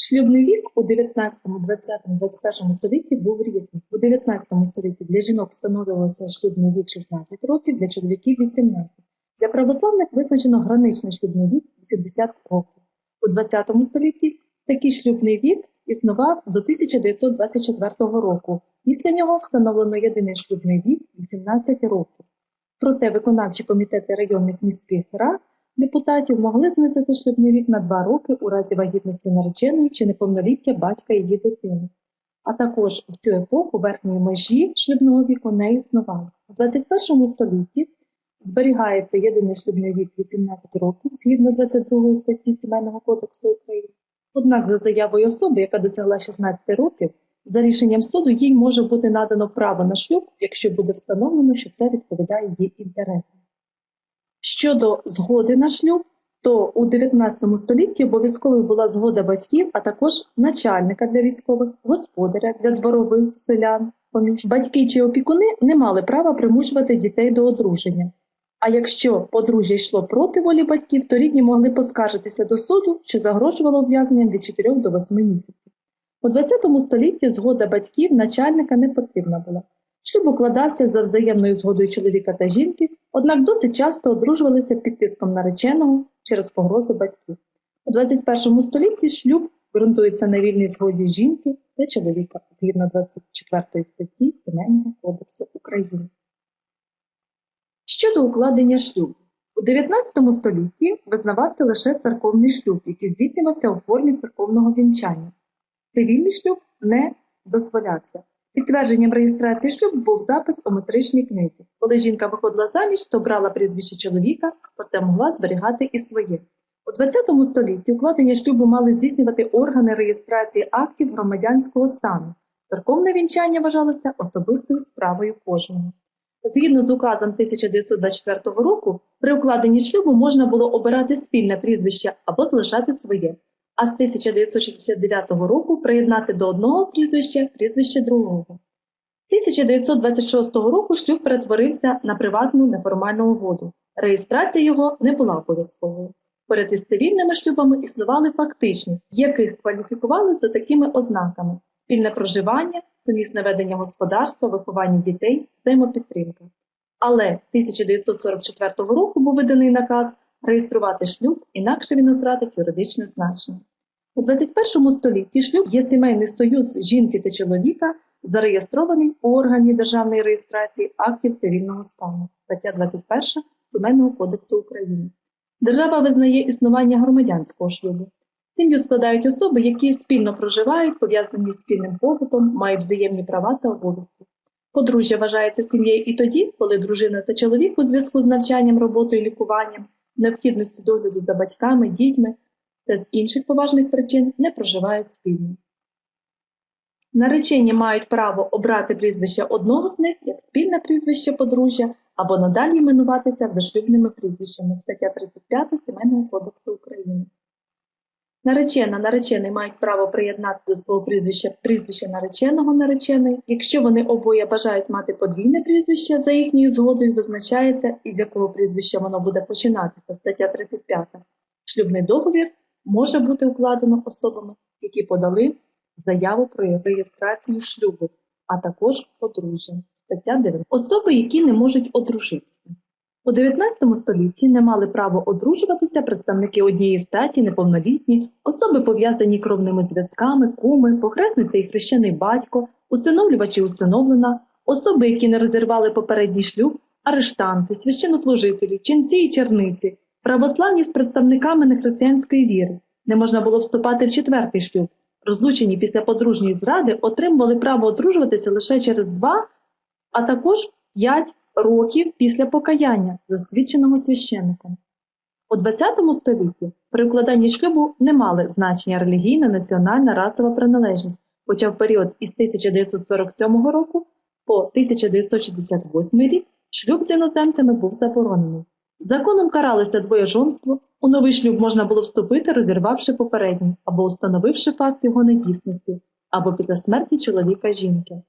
Шлюбний вік у 19, 20, 21 столітті був різний. У 19 столітті для жінок встановлювався шлюбний вік 16 років, для чоловіків 18. Для православних визначено граничний шлюбний вік 80 років. У 20 столітті такий шлюбний вік існував до 1924 року. Після нього встановлено єдиний шлюбний вік 18 років. Проте виконавчі комітети районних міських рад депутатів могли знизити шлюбний вік на 2 роки у разі вагітності нареченої чи неповноліття батька її дитини. А також в цю епоху верхньої межі шлюбного віку не існувало. У 21 столітті зберігається єдиний шлюбний вік 18 років згідно 22 статті Сімейного кодексу України. Однак за заявою особи, яка досягла 16 років, за рішенням суду їй може бути надано право на шлюб, якщо буде встановлено, що це відповідає її інтересам. Щодо згоди на шлюб, то у 19 столітті обов'язковою була згода батьків, а також начальника для військових, господаря для дворових селян. Поміж батьки чи опікуни не мали права примушувати дітей до одруження. А якщо подружжя йшло проти волі батьків, то рідні могли поскаржитися до суду, що загрожувало ув'язненням від 4 до 8 місяців. У 20 столітті згода батьків начальника не потрібна була. Шлюб укладався за взаємною згодою чоловіка та жінки, однак досить часто одружувалися під тиском нареченого через погрози батьків. У 21 столітті шлюб ґрунтується на вільній згоді жінки та чоловіка згідно 24 статті Сімейного кодексу України. Щодо укладення шлюбу. У 19 столітті визнавався лише церковний шлюб, який здійснювався у формі церковного вінчання. Цивільний шлюб не дозволявся. Підтвердженням реєстрації шлюбу був запис у метричній книзі. Коли жінка виходила заміж, то брала прізвище чоловіка, проте могла зберігати і своє. У ХХ столітті укладення шлюбу мали здійснювати органи реєстрації актів громадянського стану. Церковне вінчання вважалося особистою справою кожного. Згідно з указом 1924 року, при укладенні шлюбу можна було обирати спільне прізвище або залишати своє, а з 1969 року приєднати до одного прізвища прізвище другого. 1926 року шлюб перетворився на приватну неформальну угоду. Реєстрація його не була обов'язковою. Поряд із цивільними шлюбами існували фактичні, яких кваліфікували за такими ознаками: спільне проживання, сумісне ведення господарства, виховання дітей, взаємопідтримка. Але 1944 року був виданий наказ реєструвати шлюб, інакше він втратить юридичне значення. У 21 столітті шлюб є сімейний союз жінки та чоловіка, зареєстрований у органі державної реєстрації актів цивільного стану, стаття 21 Сімейного кодексу України. Держава визнає існування громадянського шлюбу. Сім'ю складають особи, які спільно проживають, пов'язані з спільним побутом, мають взаємні права та обов'язки. Подружжя вважається сім'єю і тоді, коли дружина та чоловік у зв'язку з навчанням, роботою, лікуванням, необхідністю догляду за батьками, дітьми та з інших поважних причин не проживають спільно. Наречені мають право обрати прізвище одного з них як спільне прізвище подружжя або надалі іменуватися дошлюбними прізвищами стаття 35 Сімейного кодексу України. Наречена, наречений мають право приєднати до свого прізвища прізвище нареченого наречений. Якщо вони обоє бажають мати подвійне прізвище, за їхньою згодою визначається, із якого прізвища воно буде починатися. Стаття 35. Шлюбний договір може бути укладено особами, які подали заяву про реєстрацію шлюбу, а також подружжя. Стаття 9. Особи, які не можуть одружитися. У 19 столітті не мали право одружуватися представники однієї статі, неповнолітні, особи пов'язані кровними зв'язками, куми, похресниця і хрещений батько, усиновлювач і усиновлена, особи, які не розірвали попередній шлюб, арештанти, священнослужителі, ченці і черниці, православні з представниками нехристиянської віри. Не можна було вступати в четвертий шлюб. Розлучені після подружньої зради отримували право одружуватися лише через два, а також п'ять років після покаяння, засвідченого священником. У ХХ столітті при укладанні шлюбу не мали значення релігійна, національна, расова приналежність, хоча в період із 1947 року по 1968 рік шлюб з іноземцями був заборонений. Законом каралося двоєжонство, у новий шлюб можна було вступити, розірвавши попередній, або установивши факт його недійсності, або після смерті чоловіка жінки.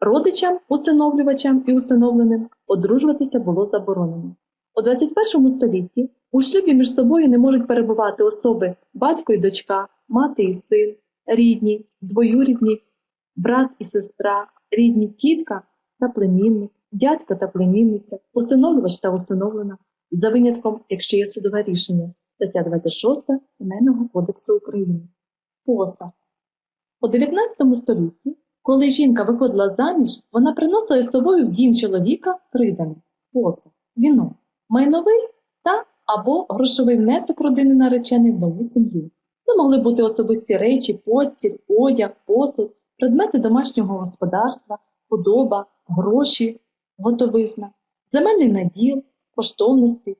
Родичам, усиновлювачам і усиновленим одружуватися було заборонено. У 21 столітті у шлюбі між собою не можуть перебувати особи батько і дочка, мати і син, рідні, двоюрідні, брат і сестра, рідні тітка та племінник, дядько та племінниця, усиновлювач та усиновлена, за винятком, якщо є судове рішення, стаття 26 Сімейного кодексу України. Посаг. У 19 столітті, коли жінка виходила заміж, вона приносила з собою в дім чоловіка придане посаг, віно, майновий та або грошовий внесок родини наречений в нову сім'ю. Це могли бути особисті речі, постіль, одяг, посуд, предмети домашнього господарства, худоба, гроші, готовизна, земельний наділ, коштовності,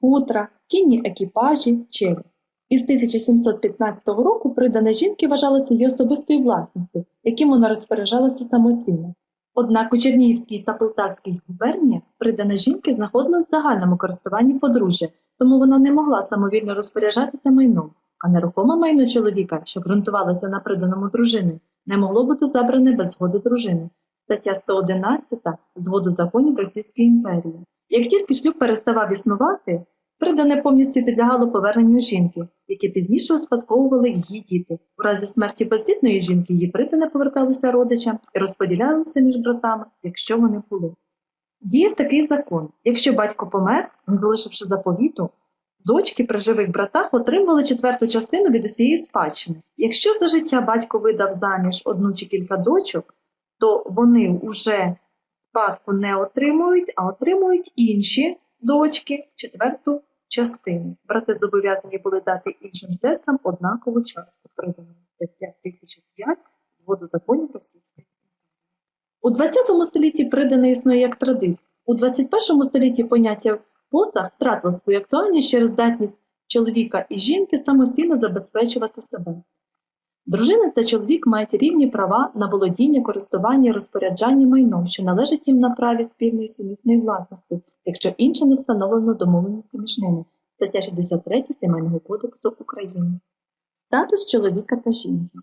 хутра, кінні екіпажі, челядь. Із 1715 року придане жінки вважалося її особистою власністю, яким вона розпоряджалася самостійно. Однак у Чернігівській та Полтавській губерніях придане жінки знаходилась в загальному користуванні подружжя, тому вона не могла самовільно розпоряджатися майном, а нерухоме майно чоловіка, що ґрунтувалося на приданому дружини, не могло бути забране без згоди дружини. Стаття 111 згоду законів Російської імперії. Як тільки шлюб переставав існувати, придане повністю підлягало поверненню жінки, які пізніше успадковували її діти. У разі смерті бездітної жінки її придане поверталися родичам і розподілялися між братами, якщо вони були. Діяв такий закон: якщо батько помер, не залишивши заповіту, дочки при живих братах отримували четверту частину від усієї спадщини. Якщо за життя батько видав заміж одну чи кілька дочок, то вони вже спадку не отримують, а отримують інші дочки четверту частину. Брати зобов'язані були дати іншим сестрам однакову частку приданої стаття 1005 Згоду законів. У 20 столітті придане існує як традиція. У 21 столітті поняття посаг втратило свою актуальність через здатність чоловіка і жінки самостійно забезпечувати себе. Дружина та чоловік мають рівні права на володіння, користування і розпоряджання майном, що належить їм на праві спільної сумісної власності, якщо інше не встановлено домовленістю між ними. Стаття 63 Сімейного кодексу України. Статус чоловіка та жінки.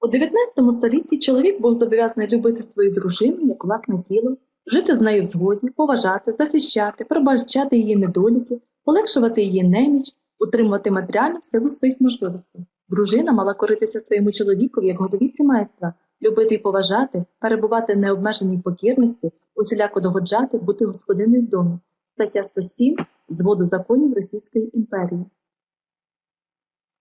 У 19 столітті чоловік був зобов'язаний любити свою дружину як власне тіло, жити з нею в згоді, поважати, захищати, пробачати її недоліки, полегшувати її неміч, утримувати матеріальну силу своїх можливостей. Дружина мала коритися своєму чоловікові як голові сімейства, любити і поважати, перебувати в необмеженій покірності, усіляко догоджати, бути господиною в домі. Стаття 107 Зводу законів Російської імперії.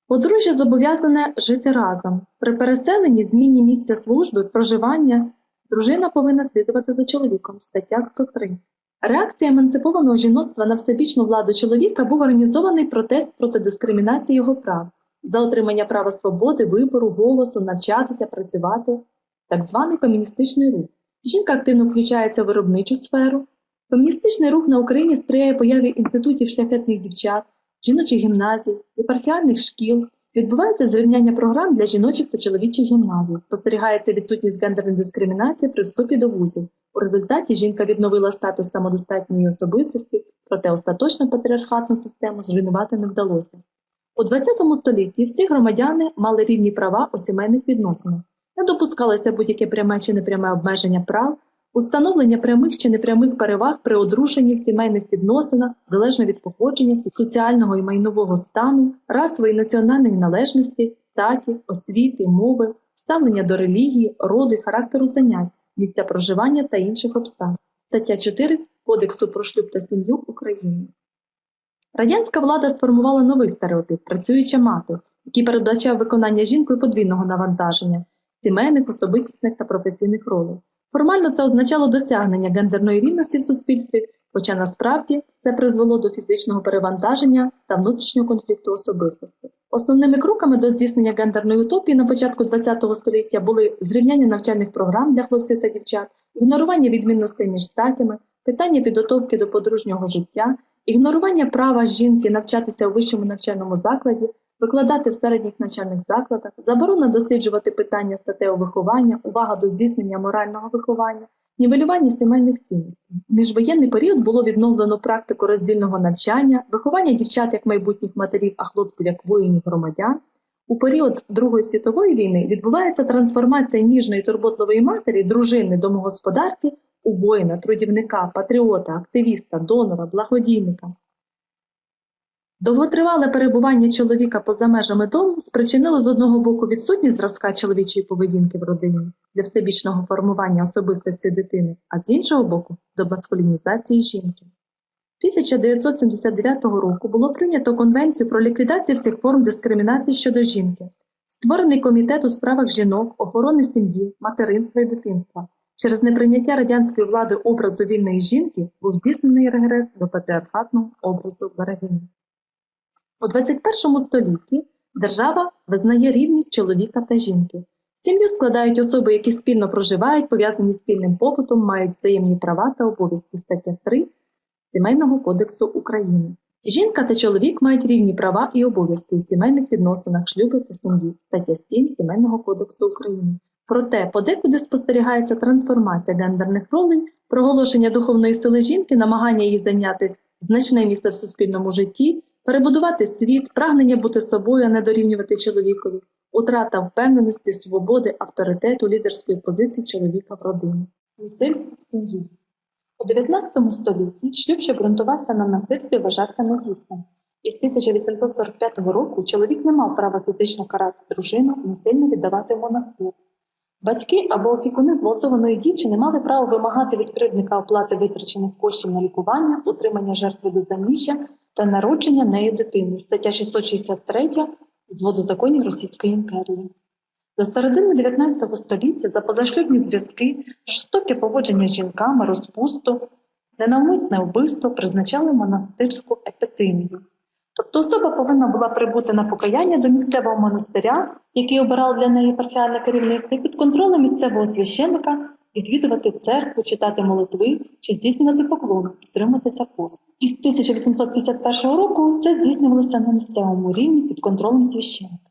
Подружжя зобов'язане жити разом. При переселенні, зміні місця служби, проживання дружина повинна слідувати за чоловіком. Стаття 103. Реакція емансипованого жіноцтва на всебічну владу чоловіка був організований протест проти дискримінації його прав за отримання права свободи, вибору, голосу, навчатися, працювати, так званий феміністичний рух. Жінка активно включається в виробничу сферу. Феміністичний рух на Україні сприяє появі інститутів шляхетних дівчат, жіночих гімназій, єпархіальних шкіл. Відбувається зрівняння програм для жіночих та чоловічих гімназій. Спостерігається відсутність гендерної дискримінації при вступі до вузів. У результаті жінка відновила статус самодостатньої особистості, проте остаточно патріархатну систему зруйнувати не вдалося. У ХХ столітті всі громадяни мали рівні права у сімейних відносинах, не допускалося будь-яке пряме чи непряме обмеження прав, установлення прямих чи непрямих переваг при одруженні в сімейних відносинах залежно від походження, соціального і майнового стану, расової національної належності, статі, освіти, мови, ставлення до релігії, роду і характеру занять, місця проживання та інших обставин. Стаття 4 Кодексу про шлюб та сім'ю України. Радянська влада сформувала новий стереотип працююча мати, який передбачав виконання жінкою подвійного навантаження сімейних, особистісних та професійних ролей. Формально це означало досягнення гендерної рівності в суспільстві, хоча насправді це призвело до фізичного перевантаження та внутрішнього конфлікту особистості. Основними кроками до здійснення гендерної утопії на початку ХХ століття були зрівняння навчальних програм для хлопців та дівчат, ігнорування відмінностей між статями, питання підготовки до подружнього життя, ігнорування права жінки навчатися у вищому навчальному закладі, викладати в середніх навчальних закладах, заборона досліджувати питання статевого виховання, увага до здійснення морального виховання, нівелювання сімейних цінностей. Міжвоєнний період було відновлено практику роздільного навчання, виховання дівчат як майбутніх матерів, а хлопців як воїнів громадян. У період Другої світової війни відбувається трансформація ніжної турботливої матері, дружини, домогосподарки у воїна, трудівника, патріота, активіста, донора, благодійника. Довготривале перебування чоловіка поза межами дому спричинило з одного боку відсутність зразка чоловічої поведінки в родині для всебічного формування особистості дитини, а з іншого боку до маскулінізації жінки. 1979 року було прийнято Конвенцію про ліквідацію всіх форм дискримінації щодо жінки, створений комітет у справах жінок, охорони сім'ї, материнства і дитинства. Через неприйняття радянської влади образу вільної жінки був здійснений регрес до патріархатного образу берегині. У 21 столітті держава визнає рівність чоловіка та жінки. Сім'ю складають особи, які спільно проживають, пов'язані з спільним побутом, мають взаємні права та обов'язки. Стаття 3 Сімейного кодексу України. Жінка та чоловік мають рівні права і обов'язки у сімейних відносинах, шлюбі та сім'ї. Стаття 7 Сімейного кодексу України. Проте подекуди спостерігається трансформація гендерних ролей, проголошення духовної сили жінки, намагання її зайняти значне місце в суспільному житті, перебудувати світ, прагнення бути собою, а не дорівнювати чоловікові, утрата впевненості, свободи, авторитету, лідерської позиції чоловіка в родині. Насильство в сім'ї. У 19 столітті шлюб, що ґрунтувався на насильстві, вважався недійсним. І з 1845 року чоловік не мав права фізично карати дружину насильно віддавати в монастир. Батьки або опікуни зґвалтованої дівчини мали право вимагати від кривдника оплати витрачених коштів на лікування, утримання жертви до заміжжя та народження нею дитини. Стаття 663 зводу законів Російської імперії. До середини 19 століття за позашлюбні зв'язки, жорстоке поводження з жінками, розпусту, ненавмисне вбивство призначали монастирську епітимію. Тобто особа повинна була прибути на покаяння до місцевого монастиря, який обирав для неї епархіальне керівництво, і під контролем місцевого священника відвідувати церкву, читати молитви чи здійснювати поклони, підтримуватися пост. Із 1851 року це здійснювалося на місцевому рівні під контролем священника.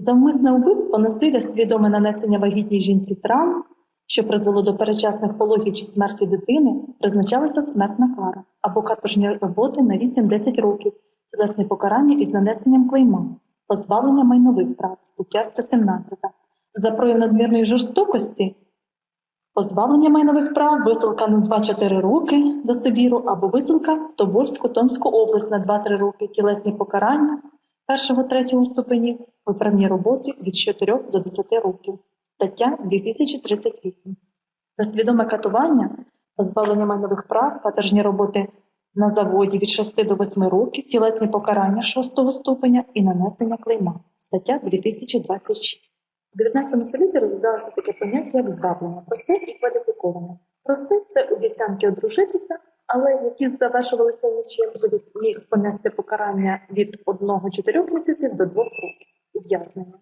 За вмисне вбивство, насилля, свідоме нанесення вагітній жінці травм, що призвело до перечасних пологів чи смерті дитини, призначалася смертна кара або каторжні роботи на 8-10 років, тілесне покарання із нанесенням клейма, позбавлення майнових прав, стаття 117. За прояв надмірної жорстокості, позбавлення майнових прав, висилка на 2-4 роки до Сибіру або висилка в Тобольську, Томську область на 2-3 роки, тілесні покарання першого-третього ступенів, виправні роботи від 4 до 10 років. Стаття 2038. За свідоме катування, позбавлення майнових прав, каторжні роботи на заводі від 6 до 8 років, тілесні покарання 6 ступеня і нанесення клейма. Стаття 2026. У 19 столітті розглядалося таке поняття як зваблення, просте і кваліфіковане. Просте це обіцянки одружитися, але які завершувалися нічим, міг понести покарання від 1-4 місяців до 2 років ув'язнення.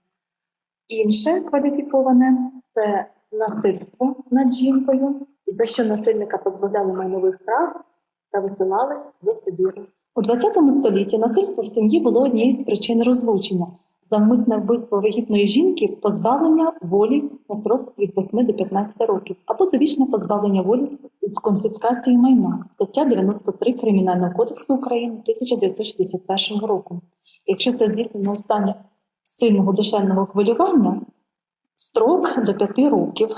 Інше кваліфіковане це насильство над жінкою, за що насильника позбавляли майнових прав та висилали до Сибіру. У ХХ столітті насильство в сім'ї було однією з причин розлучення. За вмисне вбивство вагітної жінки позбавлення волі на срок від 8 до 15 років або довічне позбавлення волі з конфіскації майна. Стаття 93 Кримінального кодексу України 1961 року. Якщо це здійснено у стані сильного душевного хвилювання, строк до 5 років.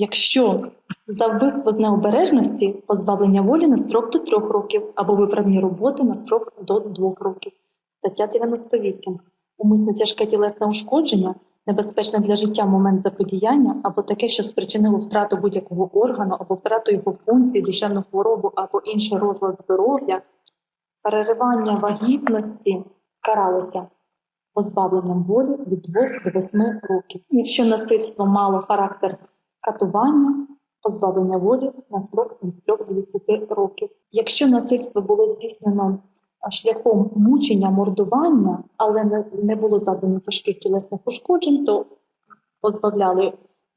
Якщо за вбивство з необережності позбавлення волі на строк до 3 років або виправні роботи на строк до 2 років. Стаття 98. Умисне тяжке тілесне ушкодження, небезпечне для життя момент заподіяння, або таке, що спричинило втрату будь-якого органу, або втрату його функцій, душевну хворобу, або інший розлад здоров'я, переривання вагітності каралося позбавленням волі від 2 до 8 років. Якщо насильство мало характер катування, позбавлення волі на строк від 3 до 10 років. Якщо насильство було здійснено шляхом мучення, мордування, але не, було завдано тяжких тілесних ушкоджень, то позбавляли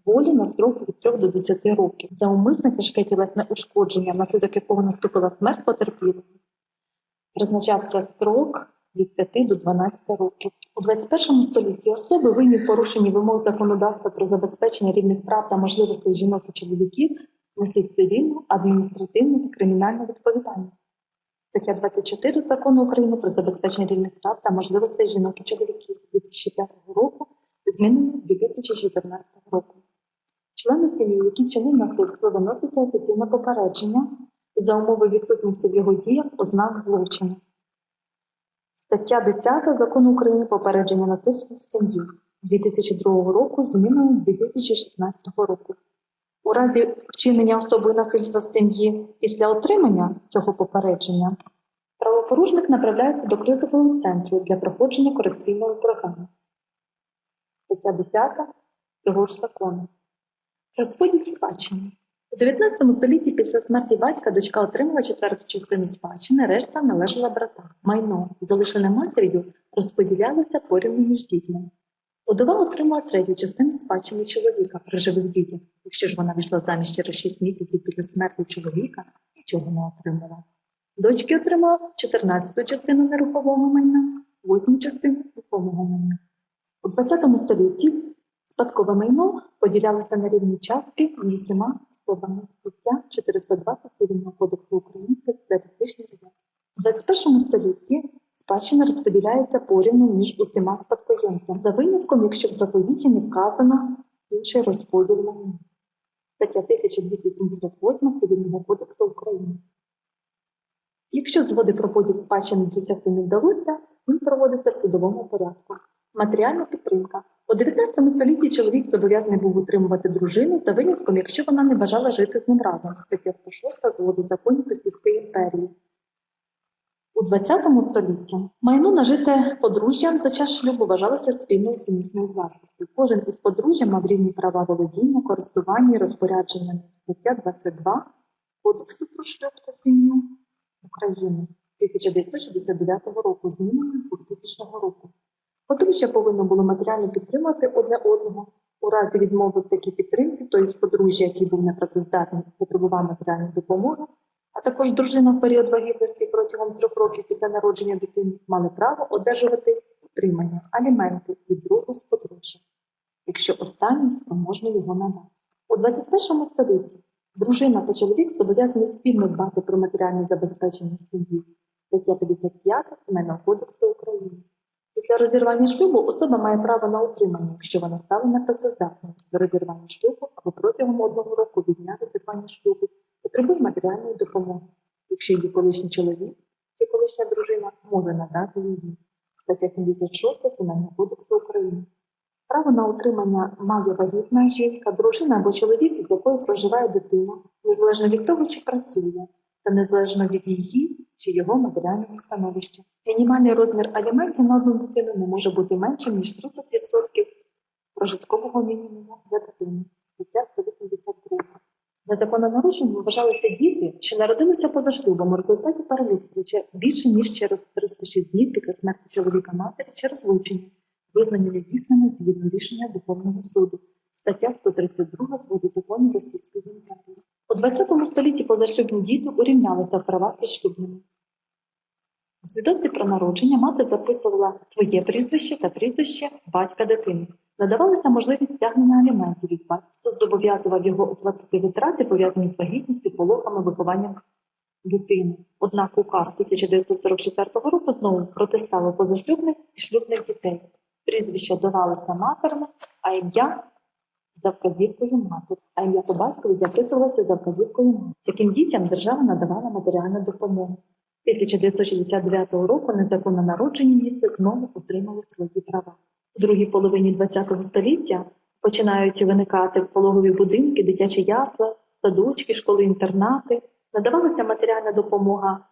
волі на строк від 3 до 10 років. За умисне тяжке тілесне ушкодження, внаслідок якого наступила смерть потерпілого, призначався строк від 5 до 12 років. У 21 столітті особи винні в порушенні вимог законодавства про забезпечення рівних прав та можливостей жінок і чоловіків несуть цивільну, адміністративну та кримінальну відповідальність. Стаття 24 Закону України про забезпечення рівних прав та можливостей жінок і чоловіків 2005 року, змінено 2014 року. Члену сім'ї, який вчинив насильство, виноситься офіційне попередження за умови відсутності в його діях ознак злочину. Стаття 10 Закону України попередження насильства в сім'ї 2002 року зміною 2016 року. У разі вчинення особою насильства в сім'ї після отримання цього попередження правопорушник направляється до кризового центру для проходження корекційної програми. Стаття 10 цього ж закону. Розподіл спадщини. У 19 столітті після смерті батька дочка отримала четверту частину спадщини, решта належала братам. Майно, залишене матір'ю, розподілялося порівну між дітьми. Удова отримала третю частину спадщини чоловіка при живих. Якщо ж вона вийшла заміж через 6 місяців після смерті чоловіка, нічого не отримала. Дочки отримала 14 частину нерухомого майна, 8 частину рухомого майна. У 20 столітті спадкове майно поділялося на рівні частки між всіма особами. Стаття 420 Цивільного кодексу України про соціалістичний. У 21 столітті спадщина розподіляється порівну між усіма спадкоємцями, за винятком, якщо в заповіті не вказано інший розподіл майна. Стаття 1278 Цивільного кодексу України. Якщо згоди про поділ спадщини досягти не вдалося, він проводиться в судовому порядку. Матеріальна підтримка. У 19 столітті чоловік зобов'язаний був утримувати дружину за винятком, якщо вона не бажала жити з ним разом. Стаття 106 Згоди законів Російської імперії. У 20 столітті майно нажите подружжям за час шлюбу вважалося спільною сумісною власністю. Кожен із подружжя мав рівні права володіння, користування і розпорядження. Стаття 22 Кодексу про шлюб та сім'ю України 1969 року, зміненою 2000 року. Подружжя повинно було матеріально підтримати одне одного. У разі відмови в такій підтримці, то із подружжя, який був непрацездатний, потребував матеріальної допомоги, а також дружина в період вагітності протягом трьох років після народження дитини мали право одержувати утримання, аліменти від другого з подружжя, якщо останній спроможний його надати. У 21 столітті дружина та чоловік зобов'язані спільно дбати про матеріальне забезпечення сім'ї. Стаття 55 Сімейного кодексу України. Після розірвання шлюбу особа має право на утримання, якщо вона стала непрацездатною до розірвання шлюбу або протягом одного року від дня розірвання шлюбу потребує матеріальної допомоги, якщо її колишній чоловік чи колишня дружина може надати її. Стаття 76 Сімейного кодексу України. Право на утримання має вагітна жінка, дружина або чоловік, з якою проживає дитина, незалежно від того, чи працює, та незалежно від її чи його матеріального становища. Мінімальний розмір аліментів на одну дитину не може бути меншим, ніж 30% прожиткового мінімуму для дитини. Стаття 182. Незаконно вважалися діти, що народилися поза шлюбом у результаті параліту більше, ніж через 306 днів після смерті чоловіка матері чи розлучення, визнані недійсними згідно рішення Верховного суду. Стаття 132 Згоди законів Російської імперії. У 20 столітті позашлюбні діти урівнялися в правах із шлюбними. У свідоцтві про народження мати записувала своє прізвище та прізвище батька дитини. Надавалася можливість стягнення аліментів від батька, зобов'язував його оплатити витрати, пов'язані з вагітністю, пологами, вихованням дитини. Однак указ 1944 року знову протиставив позашлюбних і шлюбних дітей. Прізвища давалися матерами, а ім'я за вказівкою матері, а ім'я по батькові записувалося за вказівкою матері. Таким дітям держава надавала матеріальну допомогу. 1969 року незаконно народжені діти знову отримали свої права. У другій половині ХХ століття починають виникати пологові будинки, дитячі ясла, садочки, школи-інтернати, надавалася матеріальна допомога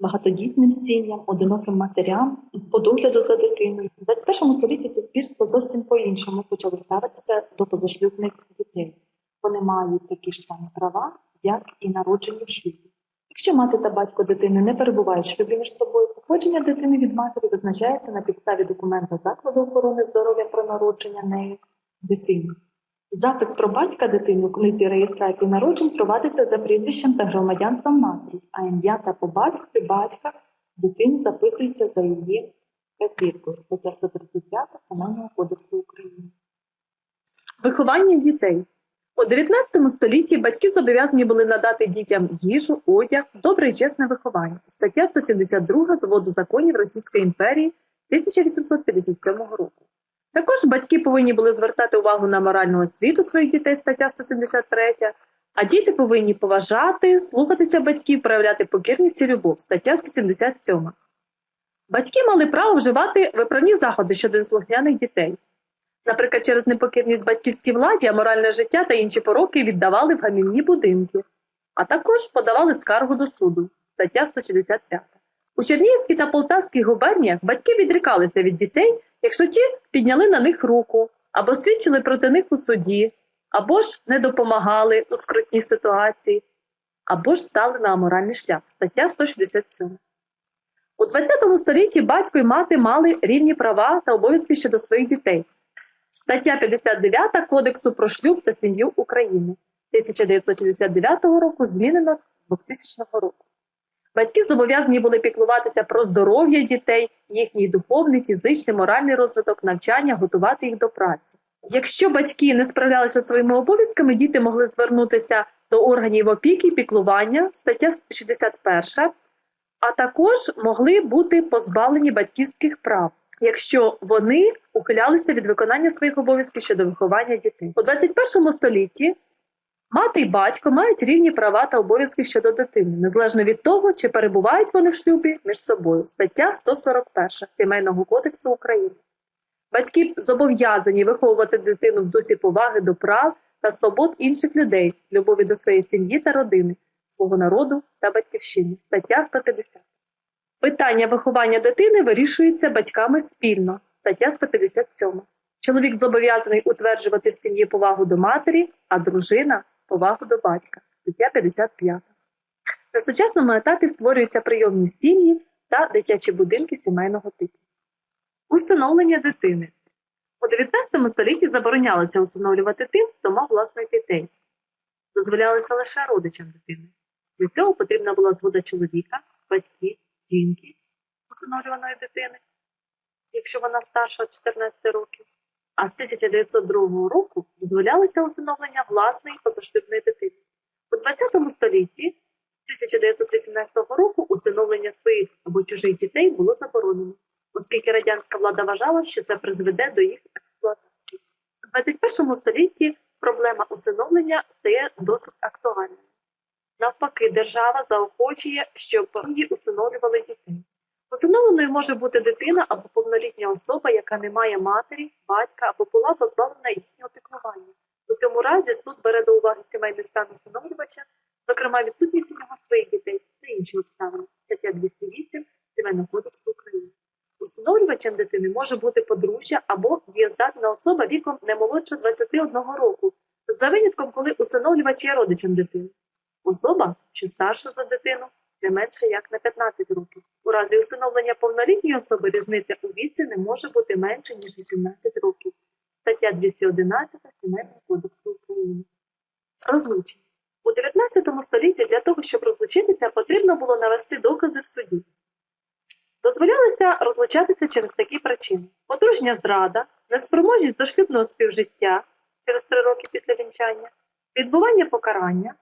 багатодітним сім'ям, одиноким матерям по догляду за дитиною. У 21 столітті суспільство зовсім по-іншому почало ставитися до позашлюбних дітей. Вони мають такі ж самі права, як і народжені в шлюбі. Якщо мати та батько дитини не перебувають в шлюбі між собою, походження дитини від матері визначається на підставі документа закладу охорони здоров'я про народження неї дитини. Запис про батька дитини у книзі реєстрації народжень проводиться за прізвищем та громадянством матері, а ім'я та по батькові батька дитини записується за її п'ятіркою. Стаття 135 Сімейного кодексу України. Виховання дітей. У 19 столітті батьки зобов'язані були надати дітям їжу, одяг, добре і чесне виховання. Стаття 172 Зводу законів Російської імперії 1857 року. Також батьки повинні були звертати увагу на моральну освіту своїх дітей, стаття 173, а діти повинні поважати, слухатися батьків, проявляти покірність і любов, стаття 177. Батьки мали право вживати виправні заходи щодо неслухняних дітей. Наприклад, через непокірність батьківській владі, аморальне життя та інші пороки віддавали в гамівні будинки, а також подавали скаргу до суду, стаття 165. У Чернігівській та Полтавській губерніях батьки відрікалися від дітей, якщо ті підняли на них руку, або свідчили проти них у суді, або ж не допомагали у скрутній ситуації, або ж стали на аморальний шлях, стаття 167. У ХХ столітті батько і мати мали рівні права та обов'язки щодо своїх дітей. Стаття 59 Кодексу про шлюб та сім'ю України 1969 року змінена 2000 року. Батьки зобов'язані були піклуватися про здоров'я дітей, їхній духовний, фізичний, моральний розвиток, навчання, готувати їх до праці. Якщо батьки не справлялися своїми обов'язками, діти могли звернутися до органів опіки і піклування, стаття 61, а також могли бути позбавлені батьківських прав, якщо вони ухилялися від виконання своїх обов'язків щодо виховання дітей. У 21 столітті Мати і батько мають рівні права та обов'язки щодо дитини, незалежно від того, чи перебувають вони в шлюбі між собою. Стаття 141 Сімейного кодексу України. Батьки зобов'язані виховувати дитину в дусі поваги до прав та свобод інших людей, любові до своєї сім'ї та родини, свого народу та батьківщини. Стаття 150. Питання виховання дитини вирішується батьками спільно. Стаття 157. Чоловік зобов'язаний утверджувати в сім'ї повагу до матері, а дружина повагу до батька. Стаття 55. На сучасному етапі створюються прийомні сім'ї та дитячі будинки сімейного типу. Усиновлення дитини. У 19 столітті заборонялося усиновлювати тим, хто мав власних дітей. Дозволялося лише родичам дитини. Для цього потрібна була згода чоловіка, батьків, жінки усиновлюваної дитини, якщо вона старша 14 років. А з 1902 року дозволялося усиновлення власної позашлюбної дитини. У 20 столітті з 1918 року усиновлення своїх або чужих дітей було заборонено, оскільки радянська влада вважала, що це призведе до їх експлуатації. У 21 столітті проблема усиновлення стає досить актуальною. Навпаки, держава заохочує, щоб її усиновлювали дітей. Усиновленою може бути дитина або повнолітня особа, яка не має матері, батька або була позбавлена їхнього піклування. У цьому разі суд бере до уваги сімейний стан усиновлювача, зокрема відсутність у нього своїх дітей та інші обставини. Стаття 208 Сімейного кодексу України. Усиновлювачем дитини може бути подружжя або дієздатна особа віком не молодше 21 року, за винятком, коли усиновлювач є родичем дитини. Особа, що старша за дитину, не менше як на 15 років. У разі усиновлення повнолітньої особи різниця у віці не може бути менше, ніж 18 років. Стаття 211 Сімейного кодексу України. Розлучення. У 19 столітті для того, щоб розлучитися, потрібно було навести докази в суді. Дозволялося розлучатися через такі причини: подружня зрада, неспроможність до шлюбного співжиття через 3 роки після вінчання, відбування покарання,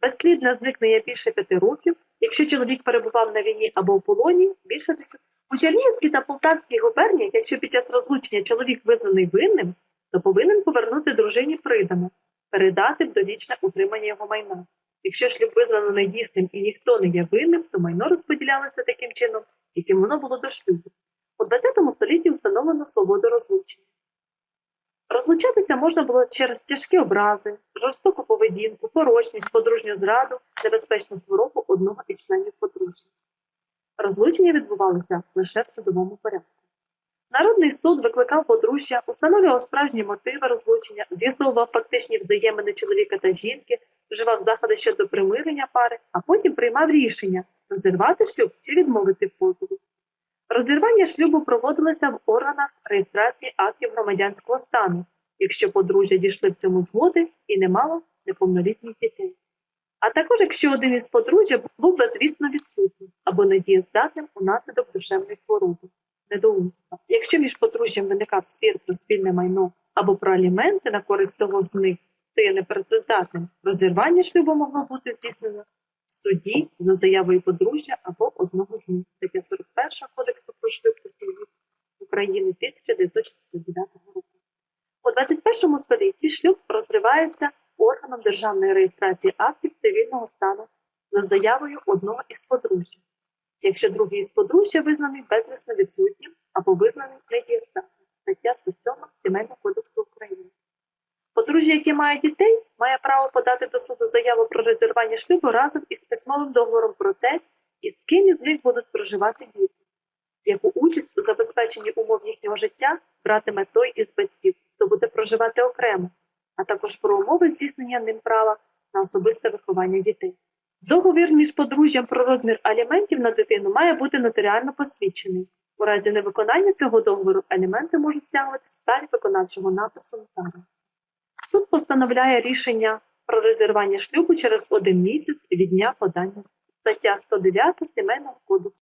безслідне зникнення більше 5 років, якщо чоловік перебував на війні або в полоні більше 10. У Чернігівській та Полтавській губерніях, якщо під час розлучення чоловік визнаний винним, то повинен повернути дружині придане, передати в довічне утримання його майна. Якщо шлюб визнано недійсним і ніхто не є винним, то майно розподілялося таким чином, яким воно було до шлюбу. У ХХ столітті встановлено свободу розлучення. Розлучатися можна було через тяжкі образи, жорстоку поведінку, порочність, подружню зраду, небезпечну хворобу одного із членів подружжя. Розлучення відбувалося лише в судовому порядку. Народний суд викликав подружжя, установлював справжні мотиви розлучення, з'ясовував фактичні взаємини чоловіка та жінки, вживав заходи щодо примирення пари, а потім приймав рішення розірвати шлюб чи відмовити в позові. Розірвання шлюбу проводилося в органах реєстрації актів громадянського стану, якщо подружжя дійшли в цьому згоди і не мало неповнолітніх дітей. А також якщо один із подружжя був безвісно відсутнім або недієздатним унаслідок душевної хвороби, недоумства. Якщо між подружжям виникав спір про спільне майно або про аліменти на користь того з них, хто є непрацездатним, розірвання шлюбу могло бути здійснено суді за заявою подружжя або одного з них. Стаття 41 Кодексу про шлюб та сім'ю України 1969 року. У 21 столітті шлюб розривається органом державної реєстрації актів цивільного стану за заявою одного із подружжя, якщо другий із подружжя визнаний безвісно відсутнім або визнаний недієздатним. Стаття 107 Сімейного кодексу України. Подружжя, яке має дітей, має право подати до суду заяву про розірвання шлюбу разом із письмовим договором про те, із ким із них будуть проживати діти, яку участь у забезпеченні умов їхнього життя братиме той із батьків, хто буде проживати окремо, а також про умови здійснення ним права на особисте виховання дітей. Договір між подружжям про розмір аліментів на дитину має бути нотаріально посвідчений. У разі невиконання цього договору аліменти можуть стягуватися з виконавчого напису нотаріуса. Суд постановляє рішення про розірвання шлюбу через один місяць від дня подання. Стаття 109 Сімейного кодексу